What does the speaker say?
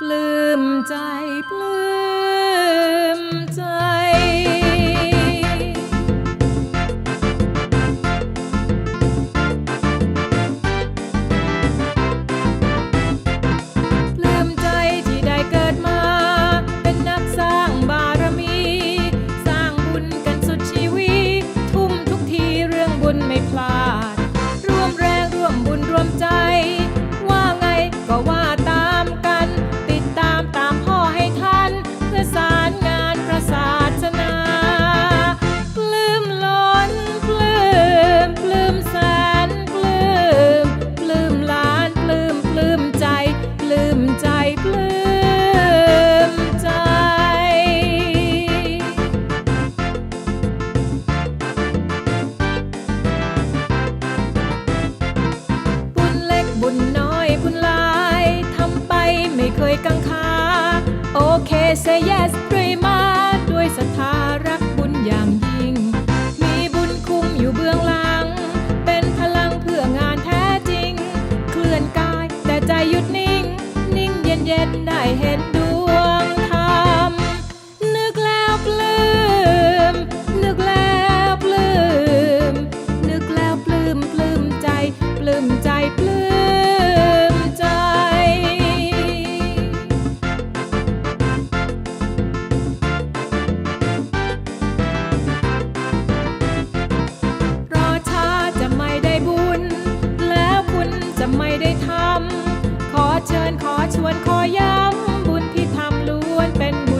ปลื้มใจปลื้ม ยกังขาโอเคเซเยสด้วยมาด้วยศรัทธารักบุญอย่างยิ่ง มีบุญคุ้มอยู่เบื้องหลัง เป็นพลังเพื่องานแท้จริง เคลื่อนกายแต่ใจหยุดนิ่ง นิ่งเย็นเย็นได้เห็น ธรรม ขอเชิญขอชวนขอย้ำบุญที่ทำล้วนเป็นบุญ